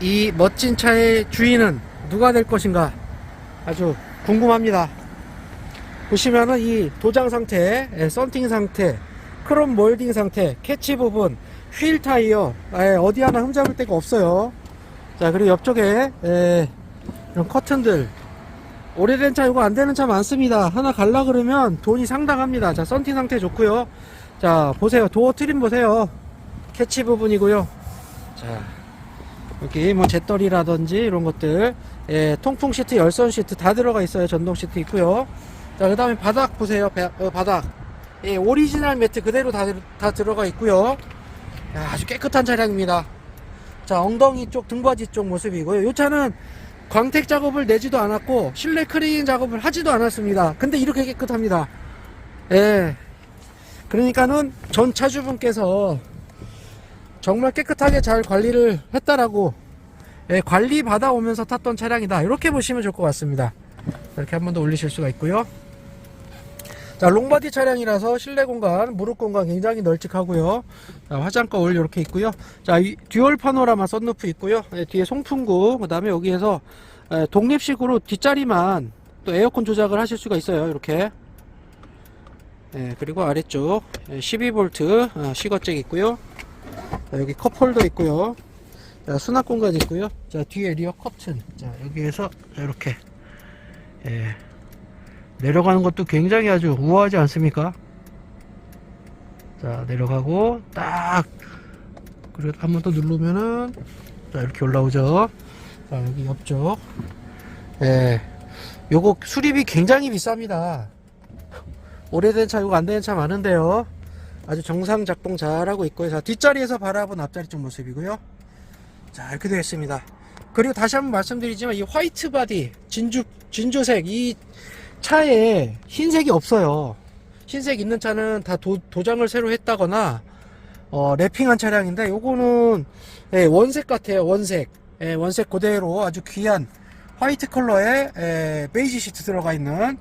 이 멋진 차의 주인은 누가 될 것인가 아주 궁금합니다. 보시면은 이 도장 상태, 예, 썬팅 상태, 크롬 몰딩 상태, 캐치 부분, 휠 타이어, 예, 어디 하나 흠잡을 데가 없어요. 자, 그리고 옆쪽에 예, 이런 커튼들. 오래된 차 이거 안 되는 차 많습니다. 하나 갈라 그러면 돈이 상당합니다. 자, 썬팅 상태 좋고요. 자, 보세요. 도어 트림 보세요. 캐치 부분이고요. 자, 여기 뭐 잿더리라든지 이런 것들, 예, 통풍 시트, 열선 시트 다 들어가 있어요. 전동 시트 있고요. 자, 그 다음에 바닥 보세요. 바, 어, 바닥. 예, 오리지널 매트 그대로 다, 들- 다 들어가 있고요. 야, 아주 깨끗한 차량입니다. 자, 엉덩이 쪽, 등받이 쪽 모습이고요. 이 차는 광택 작업을 내지도 않았고, 실내 크리닝 작업을 하지도 않았습니다. 근데 이렇게 깨끗합니다. 예. 그러니까는 전 차주분께서 정말 깨끗하게 잘 관리를 했다라고, 예, 관리 받아오면서 탔던 차량이다. 이렇게 보시면 좋을 것 같습니다. 이렇게 한 번 더 올리실 수가 있고요. 자, 롱바디 차량이라서 실내 공간, 무릎 공간 굉장히 널찍하고요. 자, 화장 거울 이렇게 있고요. 자, 이 듀얼 파노라마 썬루프 있고요. 예, 뒤에 송풍구, 그 다음에 여기에서 예, 독립식으로 뒷자리만 또 에어컨 조작을 하실 수가 있어요. 이렇게. 예, 그리고 아래쪽 12V 어, 시거잭 있고요. 자, 여기 컵 홀더 있고요. 자, 수납 공간 있고요. 자, 뒤에 리어 커튼. 자, 여기에서 이렇게 예, 내려가는 것도 굉장히 아주 우아하지 않습니까? 자, 내려가고 딱 그리고 한 번 더 누르면은 자, 이렇게 올라오죠. 자, 여기 옆쪽. 예. 요거 수리비 굉장히 비쌉니다. 오래된 차, 이거 안 되는 차 많은데요. 아주 정상 작동 잘 하고 있고요. 자, 뒷자리에서 바라본 앞자리 쪽 모습이고요. 자, 이렇게 되어 있습니다. 그리고 다시 한번 말씀드리지만 이 화이트 바디, 진주, 진주색, 이 차에 흰색이 없어요. 흰색 있는 차는 다 도, 도장을 새로 했다거나, 어, 랩핑한 차량인데, 요거는, 예, 원색 같아요, 원색. 예, 원색 그대로 아주 귀한 화이트 컬러의, 예, 베이지 시트 들어가 있는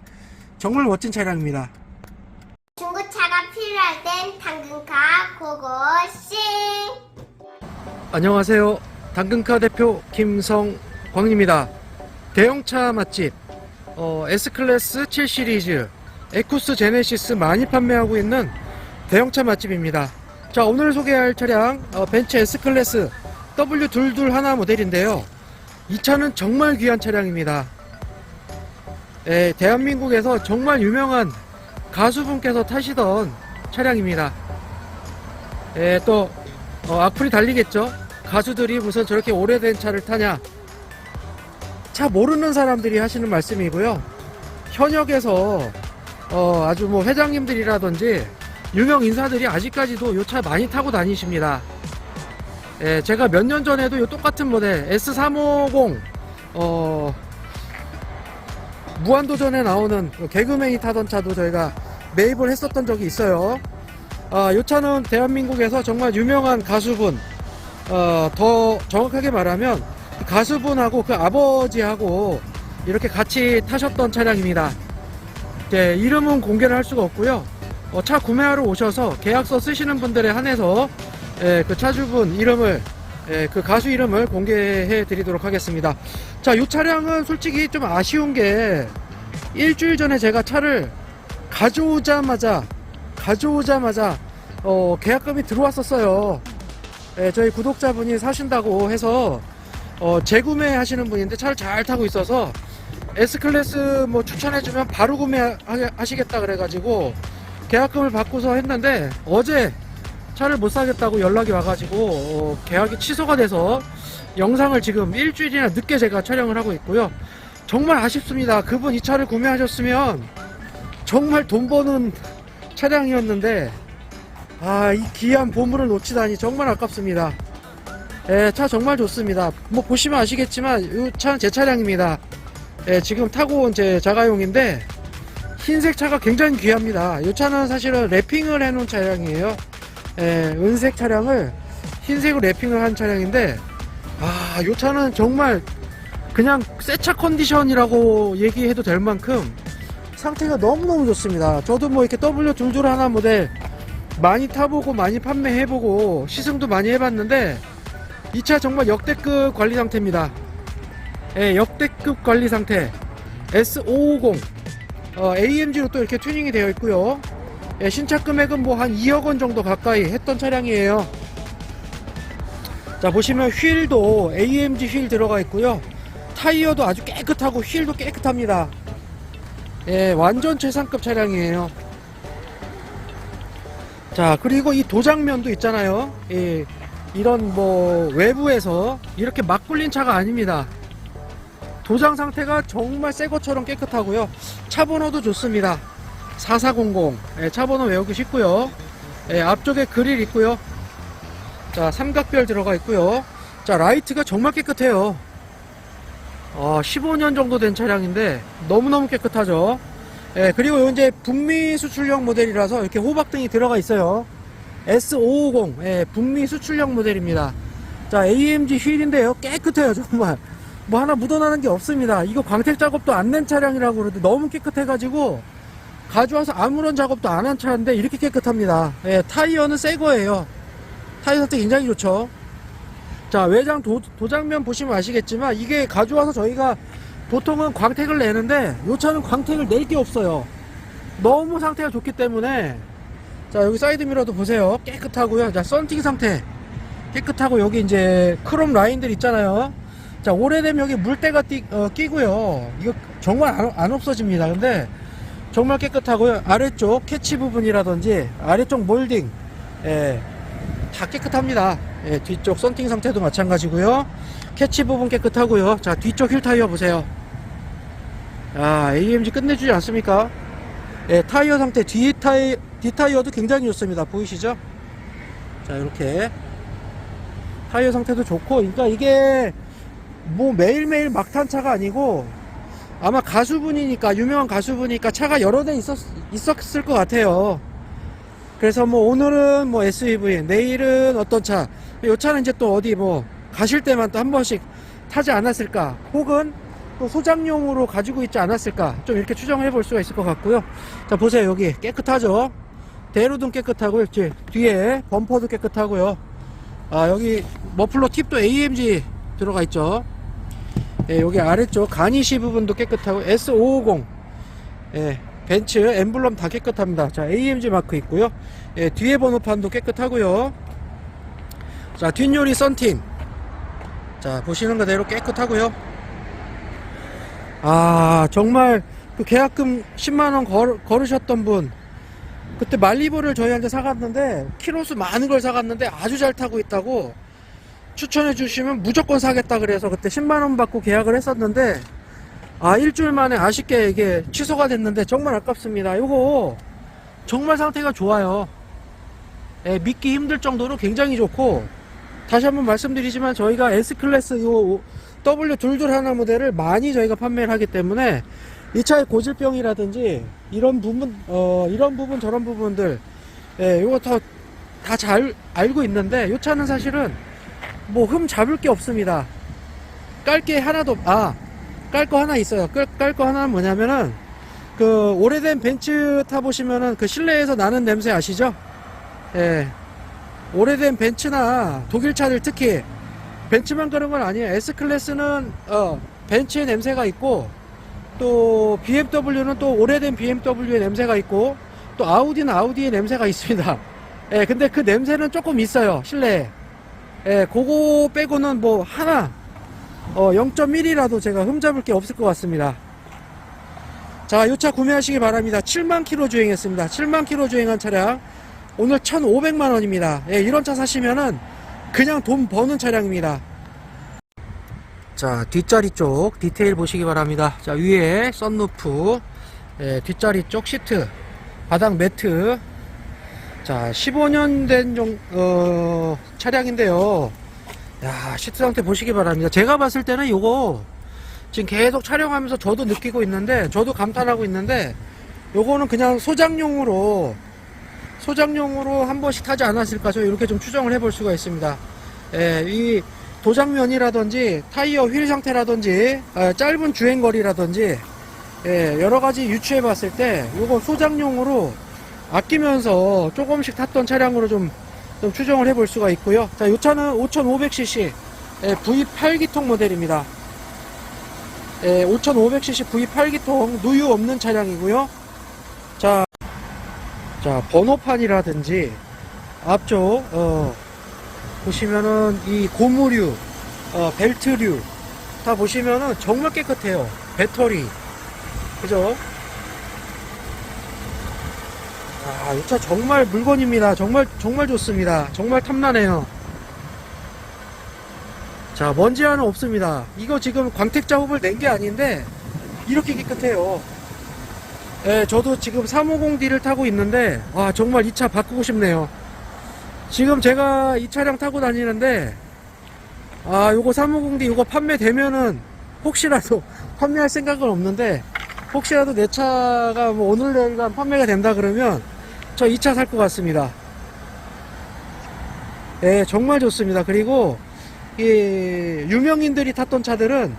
정말 멋진 차량입니다. 중고차가 필요할 땐 당근카 고고싱 안녕하세요. 당근카 대표 김성광입니다. 대형차 맛집 어, S클래스 7 시리즈 에쿠스 제네시스 많이 판매하고 있는 대형차 맛집입니다. 자 오늘 소개할 차량 어, 벤츠 S클래스 W221 모델인데요. 이 차는 정말 귀한 차량입니다. 예, 대한민국에서 정말 유명한 가수분께서 타시던 차량입니다. 예, 또 어, 악플이 달리겠죠. 가수들이 무슨 저렇게 오래된 차를 타냐. 차 모르는 사람들이 하시는 말씀이고요. 현역에서 어, 아주 뭐 회장님들이라든지 유명 인사들이 아직까지도 이 차 많이 타고 다니십니다. 예, 제가 몇 년 전에도 이 똑같은 모델 S350 어, 무한도전에 나오는 그 개그맨이 타던 차도 저희가 매입을 했었던 적이 있어요. 아, 이 차는 대한민국에서 정말 유명한 가수분, 어, 더 정확하게 말하면 그 가수분하고 그 아버지하고 이렇게 같이 타셨던 차량입니다. 네, 이름은 공개를 할 수가 없고요. 어, 차 구매하러 오셔서 계약서 쓰시는 분들에 한해서 예, 그 차주분 이름을 예, 그 가수 이름을 공개해 드리도록 하겠습니다. 자, 이 차량은 솔직히 좀 아쉬운 게 일주일 전에 제가 차를 가져오자마자 가져오자마자 어, 계약금이 들어왔었어요. 예, 저희 구독자분이 사신다고 해서 어, 재구매 하시는 분인데 차를 잘 타고 있어서 S 클래스 뭐 추천해주면 바로 구매하시겠다 그래가지고 계약금을 받고서 했는데 어제 차를 못 사겠다고 연락이 와가지고 어, 계약이 취소가 돼서 영상을 지금 일주일이나 늦게 제가 촬영을 하고 있고요. 정말 아쉽습니다. 그분 이 차를 구매하셨으면 정말 돈 버는 차량이었는데 아 이 귀한 보물을 놓치다니 정말 아깝습니다. 예, 차 정말 좋습니다. 뭐 보시면 아시겠지만 이 차는 제 차량입니다. 예, 지금 타고 온 제 자가용인데 흰색 차가 굉장히 귀합니다. 이 차는 사실은 랩핑을 해놓은 차량이에요. 예, 은색 차량을 흰색으로 랩핑을 한 차량인데 아, 이 차는 정말 그냥 새 차 컨디션이라고 얘기해도 될 만큼 상태가 너무너무 좋습니다. 저도 뭐 이렇게 W22 하나 모델 많이 타보고 많이 판매해보고 시승도 많이 해봤는데 이 차 정말 역대급 관리 상태입니다. 예, 역대급 관리 상태. S550 어, AMG로 또 이렇게 튜닝이 되어 있고요. 예, 신차 금액은 뭐 한 2억 원 정도 가까이 했던 차량이에요. 자 보시면 휠도 AMG 휠 들어가 있고요. 타이어도 아주 깨끗하고 휠도 깨끗합니다. 예, 완전 최상급 차량이에요. 자, 그리고 이 도장면도 있잖아요. 예, 이런 뭐 외부에서 이렇게 막 굴린 차가 아닙니다. 도장 상태가 정말 새 것처럼 깨끗하고요. 차 번호도 좋습니다. 4400. 예, 차 번호 외우기 쉽고요. 예, 앞쪽에 그릴 있고요. 자, 삼각별 들어가 있고요. 자, 라이트가 정말 깨끗해요. 어, 15년 정도 된 차량인데 너무너무 깨끗하죠. 예, 그리고 요 이제 북미 수출형 모델이라서 이렇게 호박등이 들어가 있어요. S550, 예, 북미 수출형 모델입니다. 자, AMG 휠인데요. 깨끗해요, 정말. 뭐 하나 묻어나는 게 없습니다. 이거 광택 작업도 안 낸 차량이라고 그러는데 너무 깨끗해 가지고 가져와서 아무런 작업도 안 한 차인데 이렇게 깨끗합니다. 예, 타이어는 새 거예요. 타이어 상태 굉장히 좋죠. 자, 외장 도, 도장면 보시면 아시겠지만 이게 가져와서 저희가 보통은 광택을 내는데 이 차는 광택을 낼 게 없어요. 너무 상태가 좋기 때문에 자, 여기 사이드 미러도 보세요. 깨끗하고요. 자, 썬팅 상태 깨끗하고 여기 이제 크롬 라인들 있잖아요. 자, 오래되면 여기 물때가 띠, 어, 끼고요. 이거 정말 안, 안 없어집니다. 근데 정말 깨끗하고요. 아래쪽 캐치 부분이라든지 아래쪽 몰딩 예, 다 깨끗합니다. 예, 뒤쪽 썬팅 상태도 마찬가지고요. 캐치 부분 깨끗하고요. 자, 뒤쪽 휠 타이어 보세요. 아, AMG 끝내주지 않습니까? 예, 타이어 상태 뒤 타이 뒤 타이어도 굉장히 좋습니다. 보이시죠? 자, 이렇게 타이어 상태도 좋고, 그러니까 이게 뭐 매일매일 막탄 차가 아니고 아마 가수분이니까 유명한 가수분이니까 차가 여러 대 있었 있었을 것 같아요. 그래서 뭐 오늘은 뭐 SUV, 내일은 어떤 차, 이 차는 이제 또 어디 뭐 가실 때만 또 한 번씩 타지 않았을까, 혹은 또 소장용으로 가지고 있지 않았을까, 좀 이렇게 추정해 볼 수가 있을 것 같고요. 자, 보세요. 여기 깨끗하죠? 대로등 깨끗하고요. 뒤- 뒤에 범퍼도 깨끗하고요. 아, 여기 머플러 팁도 AMG 들어가 있죠. 예, 여기 아래쪽 가니시 부분도 깨끗하고 S550 예, 벤츠 엠블럼 다 깨끗합니다. 자, AMG 마크 있고요. 예, 뒤에 번호판도 깨끗하고요. 자, 뒷유리 썬팅. 자, 보시는 그대로 깨끗하고요. 아, 정말 그 계약금 10만 원 걸, 걸으셨던 분 그때 말리부를 저희한테 사갔는데 키로수 많은 걸 사갔는데 아주 잘 타고 있다고 추천해 주시면 무조건 사겠다 그래서 그때 10만 원 받고 계약을 했었는데 아 일주일 만에 아쉽게 이게 취소가 됐는데 정말 아깝습니다. 요거 정말 상태가 좋아요. 예, 믿기 힘들 정도로 굉장히 좋고 다시 한번 말씀드리지만 저희가 S 클래스 요 W 둘둘 하나 모델을 많이 저희가 판매를 하기 때문에 이 차의 고질병이라든지 이런 부분 어 이런 부분 저런 부분들 예, 요거 다잘 알고 있는데 요 차는 사실은 뭐 흠 잡을 게 없습니다. 깔 게 하나도 아 깔 거 하나 있어요. 깔 거 하나는 뭐냐면은 그 오래된 벤츠 타 보시면은 그 실내에서 나는 냄새 아시죠? 예. 오래된 벤츠나 독일 차들 특히 벤츠만 그런 건 아니에요. S 클래스는 어 벤츠의 냄새가 있고 또 BMW는 또 오래된 BMW의 냄새가 있고 또 아우디는 아우디의 냄새가 있습니다. 예, 근데 그 냄새는 조금 있어요. 실내에. 예, 그거 빼고는 뭐 하나 어 0.1이라도 제가 흠잡을 게 없을 것 같습니다. 자, 이 차 구매하시기 바랍니다. 7만 킬로 주행했습니다. 7만 킬로 주행한 차량 오늘 1,500만 원입니다. 예, 이런 차 사시면은 그냥 돈 버는 차량입니다. 자, 뒷자리 쪽 디테일 보시기 바랍니다. 자, 위에 썬루프, 예, 뒷자리 쪽 시트, 바닥 매트. 자, 15년 된 정, 어, 차량인데요. 야, 시트 상태 보시기 바랍니다. 제가 봤을 때는 요거 지금 계속 촬영하면서 저도 느끼고 있는데, 저도 감탄하고 있는데, 요거는 그냥 소장용으로, 소장용으로 한 번씩 타지 않았을까, 저 이렇게 좀 추정을 해볼 수가 있습니다. 예, 이 도장면이라든지, 타이어 휠 상태라든지, 아, 짧은 주행거리라든지, 예, 여러 가지 유추해 봤을 때, 요거 소장용으로 아끼면서 조금씩 탔던 차량으로 좀, 좀 추정을 해볼 수가 있고요. 자, 요 차는 5500cc, 예, V8기통 모델입니다. 예, 5500cc V8기통 누유 없는 차량이고요. 자, 자 번호판이라든지 앞쪽 어, 보시면은 이 고무류, 어, 벨트류 다 보시면은 정말 깨끗해요. 배터리, 그죠? 아, 이 차 정말 물건입니다. 정말 정말 좋습니다. 정말 탐나네요. 자, 먼지 하나 없습니다. 이거 지금 광택 작업을 낸 게 아닌데 이렇게 깨끗해요. 예, 저도 지금 350D를 타고 있는데 와, 정말 이 차 바꾸고 싶네요. 지금 제가 이 차량 타고 다니는데 아, 요거 350D 요거 판매되면은 혹시라도 판매할 생각은 없는데 혹시라도 내 차가 뭐 오늘 내일 간 판매가 된다 그러면 저이차살 것 같습니다. 예, 정말 좋습니다. 그리고 이 유명인들이 탔던 차들은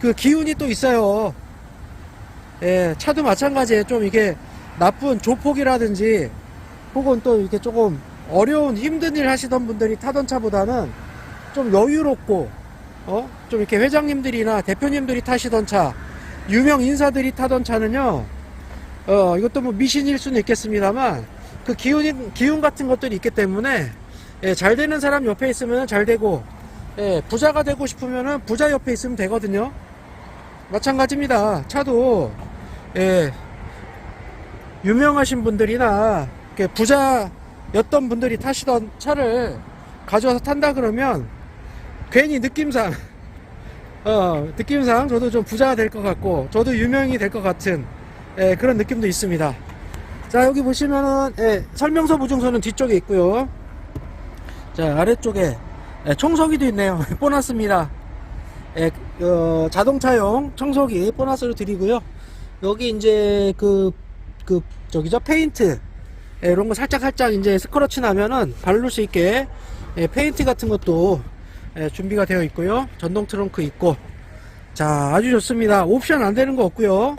그 기운이 또 있어요. 예, 차도 마찬가지예요. 좀 이게 나쁜 조폭이라든지 혹은 또 이렇게 조금 어려운 힘든 일 하시던 분들이 타던 차보다는 좀 여유롭고 어? 좀 이렇게 회장님들이나 대표님들이 타시던 차 유명 인사들이 타던 차는요 어, 이것도 뭐 미신일 수는 있겠습니다만 그 기운, 기운 같은 것들이 있기 때문에 예, 잘 되는 사람 옆에 있으면 잘 되고 예, 부자가 되고 싶으면은 부자 옆에 있으면 되거든요. 마찬가지입니다. 차도 예, 유명하신 분들이나 부자였던 분들이 타시던 차를 가져와서 탄다 그러면 괜히 느낌상 어, 느낌상 저도 좀 부자가 될 것 같고 저도 유명이 될 것 같은 예, 그런 느낌도 있습니다. 자 여기 보시면은 예, 설명서 보증서는 뒤쪽에 있고요. 자 아래쪽에 예, 청소기도 있네요. 보너스입니다. 예, 어, 자동차용 청소기 보너스로 드리고요. 여기 이제 그, 그, 저기죠, 페인트. 예, 이런 거 살짝 살짝 이제 스크러치 나면은 바를 수 있게 예, 페인트 같은 것도 예, 준비가 되어 있고요. 전동 트렁크 있고. 자, 아주 좋습니다. 옵션 안 되는 거 없고요.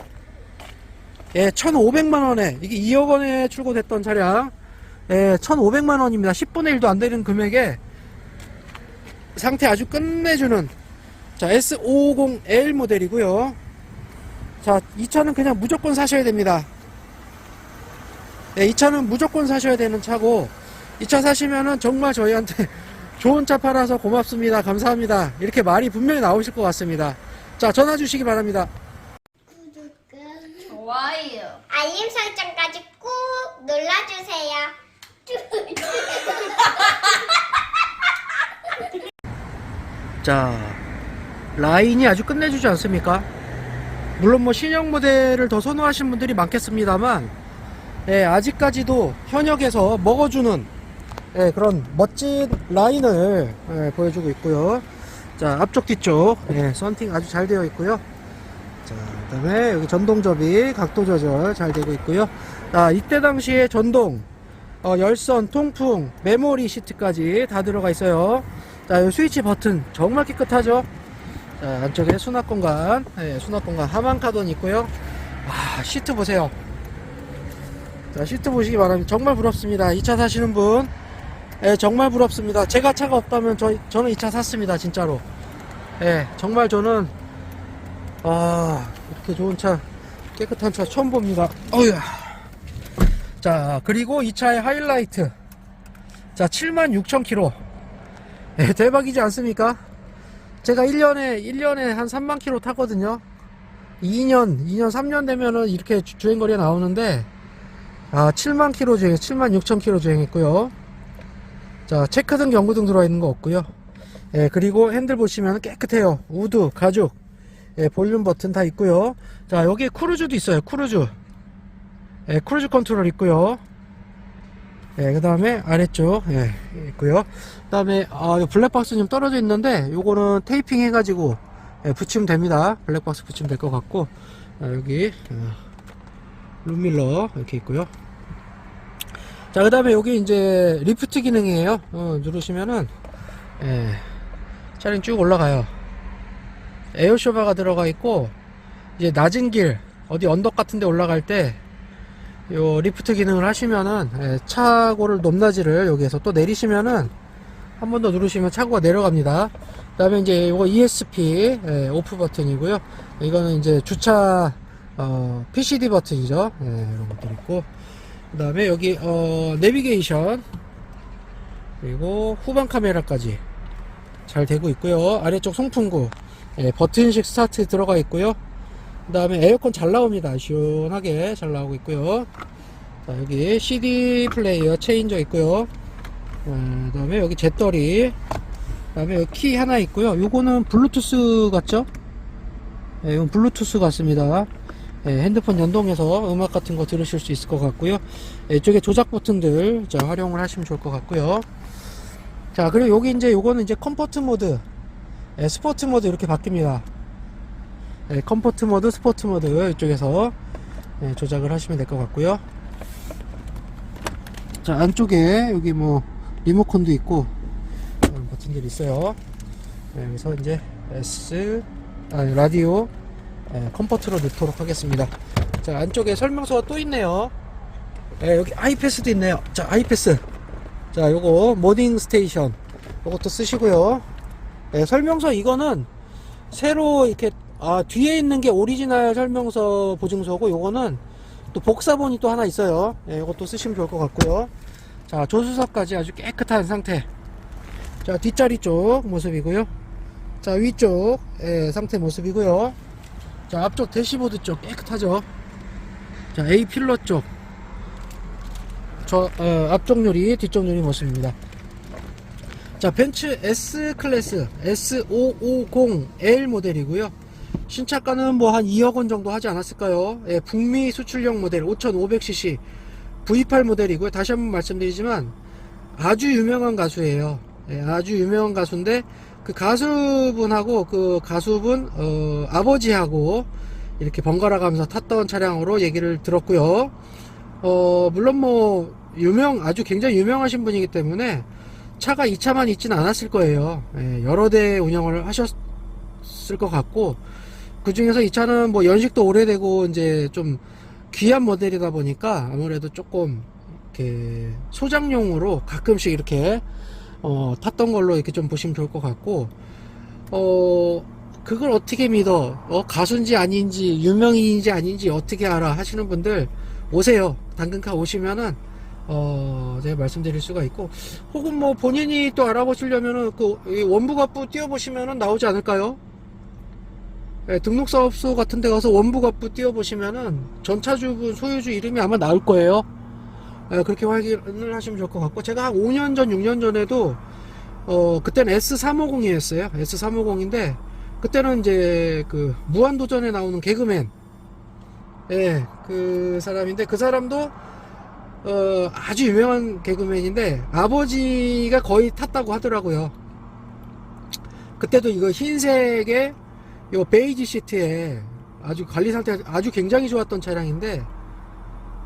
예, 1,500만 원에, 이게 2억 원에 출고됐던 차량, 예, 1,500만 원입니다. 10분의 1도 안 되는 금액에 상태 아주 끝내주는, 자, S550L 모델이고요. 자, 이 차는 그냥 무조건 사셔야 됩니다. 예, 이 차는 무조건 사셔야 되는 차고, 이 차 사시면은 정말 저희한테 좋은 차 팔아서 고맙습니다. 감사합니다. 이렇게 말이 분명히 나오실 것 같습니다. 자, 전화 주시기 바랍니다. 알림 설정까지 꾹 눌러주세요. 자, 라인이 아주 끝내주지 않습니까? 물론 뭐 신형 모델을 더 선호하시는 분들이 많겠습니다만, 예, 아직까지도 현역에서 먹어주는 예, 그런 멋진 라인을 예, 보여주고 있고요. 자, 앞쪽 뒤쪽 예, 썬팅 아주 잘 되어 있고요. 자, 그다음에 여기 전동 접이 각도 조절 잘 되고 있고요. 자, 이때 당시에 전동 어, 열선, 통풍, 메모리 시트까지 다 들어가 있어요. 자, 이 스위치 버튼 정말 깨끗하죠? 자, 안쪽에 수납 공간, 예, 수납 공간 하만 카돈 있고요. 아, 시트 보세요. 자, 시트 보시기 바랍니다. 정말 부럽습니다. 이 차 사시는 분, 예, 정말 부럽습니다. 제가 차가 없다면 저, 저는 이 차 샀습니다. 진짜로. 예, 정말 저는, 아, 이렇게 좋은 차, 깨끗한 차 처음 봅니다. 어휴. 자, 그리고 이 차의 하이라이트. 자, 76,000km. 예, 대박이지 않습니까? 제가 1년에, 1년에 한 3만 킬로 타거든요. 2년, 2년, 3년 되면은 이렇게 주- 주행거리가 나오는데, 아, 7만 킬로 주행, 7만 6천 킬로 주행했고요. 자, 체크등, 경고등 들어와 있는 거 없고요. 예, 그리고 핸들 보시면 깨끗해요. 우드, 가죽, 예, 볼륨 버튼 다 있고요. 자, 여기 크루즈도 있어요. 크루즈. 예, 크루즈 컨트롤 있고요. 예, 그 다음에 아래쪽, 예, 있고요. 그 다음에, 아, 요 블랙박스 좀 떨어져 있는데, 요거는 테이핑 해가지고, 예, 붙이면 됩니다. 블랙박스 붙이면 될 것 같고, 아, 여기, 어, 룸밀러 이렇게 있고요. 자, 그 다음에 여기 이제 리프트 기능이에요. 어, 누르시면은, 예, 차량 쭉 올라가요. 에어쇼바가 들어가 있고, 이제 낮은 길, 어디 언덕 같은 데 올라갈 때, 요 리프트 기능을 하시면은, 예, 차고를 높낮이를 여기에서 또 내리시면은, 한 번 더 누르시면 차고가 내려갑니다. 그 다음에 이제 이거 ESP 예, 오프 버튼이고요. 이거는 이제 주차 어, PCD 버튼이죠. 예, 이런 것들 있고 그 다음에 여기 어, 내비게이션 그리고 후방 카메라까지 잘 되고 있고요. 아래쪽 송풍구 예, 버튼식 스타트 들어가 있고요. 그 다음에 에어컨 잘 나옵니다. 시원하게 잘 나오고 있고요. 자, 여기 CD 플레이어 체인저 있고요. 그 다음에 여기 잿더리. 그 다음에 여기 키 하나 있고요. 요거는 블루투스 같죠? 예, 이건 블루투스 같습니다. 예, 핸드폰 연동해서 음악 같은 거 들으실 수 있을 것 같고요. 예, 이쪽에 조작 버튼들 자, 활용을 하시면 좋을 것 같고요. 자, 그리고 여기 이제 요거는 이제 컴포트 모드, 예, 스포츠 모드 이렇게 바뀝니다. 예, 컴포트 모드, 스포츠 모드 이쪽에서 예, 조작을 하시면 될 것 같고요. 자, 안쪽에 여기 뭐 리모컨도 있고 그런 버튼들이 있어요. 예, 여기서 이제 S 아, 라디오 예, 컴포트로 넣도록 하겠습니다. 자, 안쪽에 설명서가 또 있네요. 예, 여기 아이패스도 있네요. 자, 아이패스. 자, 요거 모닝 스테이션. 요것도 쓰시고요. 예, 설명서 이거는 새로 이렇게 아, 뒤에 있는 게 오리지널 설명서 보증서고 요거는 또 복사본이 또 하나 있어요. 예, 이것도 쓰시면 좋을 것 같고요. 자, 조수석까지 아주 깨끗한 상태. 자, 뒷자리 쪽 모습이고요. 자, 위쪽 예, 상태 모습이고요. 자, 앞쪽 대시보드 쪽 깨끗하죠. 자, A 필러 쪽. 저 어, 앞쪽 유리, 뒤쪽 유리 모습입니다. 자, 벤츠 S 클래스 S550L 모델이고요. 신차가는 뭐 한 2억 원 정도 하지 않았을까요? 예, 북미 수출형 모델 5500cc V8 모델이고요. 다시 한번 말씀드리지만 아주 유명한 가수예요. 예, 아주 유명한 가수인데 그 가수분하고 그 가수분 어, 아버지하고 이렇게 번갈아 가면서 탔던 차량으로 얘기를 들었고요. 어, 물론 뭐 유명 아주 굉장히 유명하신 분이기 때문에 차가 이 차만 있지는 않았을 거예요. 예, 여러 대 운영을 하셨을 것 같고 그 중에서 이 차는 뭐 연식도 오래되고 이제 좀 귀한 모델이다 보니까 아무래도 조금 이렇게 소장용으로 가끔씩 이렇게 어, 탔던 걸로 이렇게 좀 보시면 좋을 것 같고 어 그걸 어떻게 믿어? 어 가수인지 아닌지 유명인인지 아닌지 어떻게 알아? 하시는 분들 오세요. 당근카 오시면은 어 제가 말씀드릴 수가 있고 혹은 뭐 본인이 또 알아보시려면은 그 원부갑부 띄워보시면은 나오지 않을까요? 예, 등록사업소 같은 데 가서 원부갑부 띄워보시면은 전차주분 소유주 이름이 아마 나올 거예요. 예, 그렇게 확인을 하시면 좋을 것 같고, 제가 한 5년 전, 6년 전에도, 어, 그때는 S350이었어요. S350인데, 그때는 이제 그 무한도전에 나오는 개그맨, 예, 그 사람인데, 그 사람도, 어, 아주 유명한 개그맨인데, 아버지가 거의 탔다고 하더라고요. 그때도 이거 흰색의 요 베이지 시트에 아주 관리 상태가 아주 굉장히 좋았던 차량인데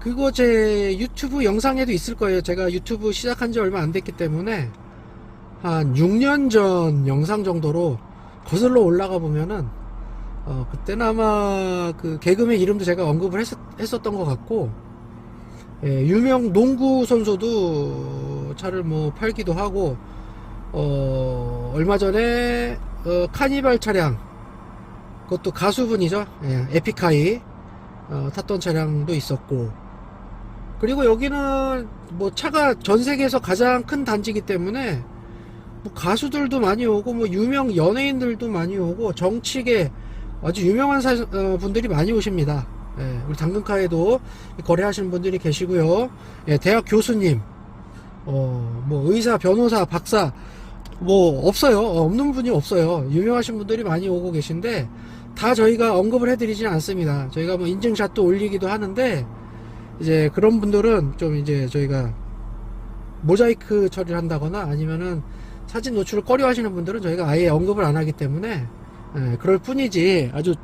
그거 제 유튜브 영상에도 있을 거예요. 제가 유튜브 시작한 지 얼마 안 됐기 때문에 한 6년 전 영상 정도로 거슬러 올라가 보면은 어 그때는 아마 그 개그맨 이름도 제가 언급을 했었, 했었던 것 같고 예, 유명 농구 선수도 차를 뭐 팔기도 하고 어 얼마 전에 어, 카니발 차량 그것도 가수분이죠. 예, 에픽하이 어, 탔던 차량도 있었고 그리고 여기는 뭐 차가 전 세계에서 가장 큰 단지이기 때문에 뭐 가수들도 많이 오고 뭐 유명 연예인들도 많이 오고 정치계 아주 유명한 사, 어, 분들이 많이 오십니다. 예, 우리 당근카에도 거래하시는 분들이 계시고요. 예, 대학 교수님, 어, 뭐 의사, 변호사, 박사 뭐 없어요. 어, 없는 분이 없어요. 유명하신 분들이 많이 오고 계신데 다 저희가 언급을 해드리진 않습니다. 저희가 뭐 인증샷도 올리기도 하는데 이제 그런 분들은 좀 이제 저희가 모자이크 처리를 한다거나 아니면은 사진 노출을 꺼려 하시는 분들은 저희가 아예 언급을 안 하기 때문에 예, 그럴 뿐이지 아주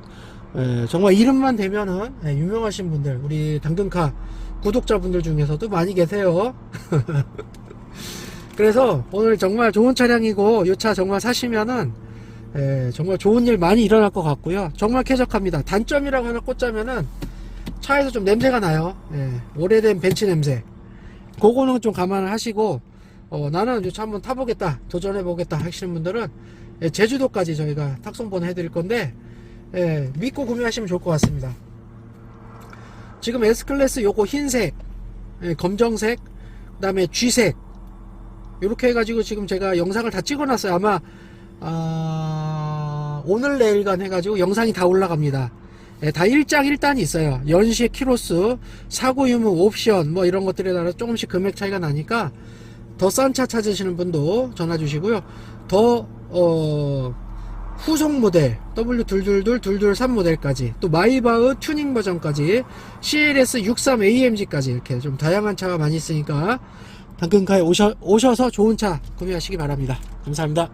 예, 정말 이름만 되면은 예, 유명하신 분들 우리 당근카 구독자분들 중에서도 많이 계세요. 그래서 오늘 정말 좋은 차량이고 이 차 정말 사시면은 예, 정말 좋은 일 많이 일어날 것 같고요. 정말 쾌적합니다. 단점이라고 하나 꽂자면은 차에서 좀 냄새가 나요. 예, 오래된 벤츠 냄새. 그거는 좀 감안을 하시고 어, 나는 이 차 한번 타보겠다, 도전해보겠다 하시는 분들은 예, 제주도까지 저희가 탁송본 해드릴 건데 예, 믿고 구매하시면 좋을 것 같습니다. 지금 S클래스 요거 흰색, 예, 검정색, 그 다음에 G색 이렇게 해가지고 지금 제가 영상을 다 찍어놨어요. 아마 아, 오늘 내일간 해가지고 영상이 다 올라갑니다. 예, 다 1장 1단이 있어요. 연식, 키로수, 사고 유무, 옵션 뭐 이런 것들에 따라 조금씩 금액 차이가 나니까 더 싼 차 찾으시는 분도 전화 주시고요. 더 어, 후속 모델 W222 223 모델까지 또 마이바흐 튜닝 버전까지 CLS 63 AMG까지 이렇게 좀 다양한 차가 많이 있으니까 당근카에 오셔, 오셔서 좋은 차 구매하시기 바랍니다. 감사합니다.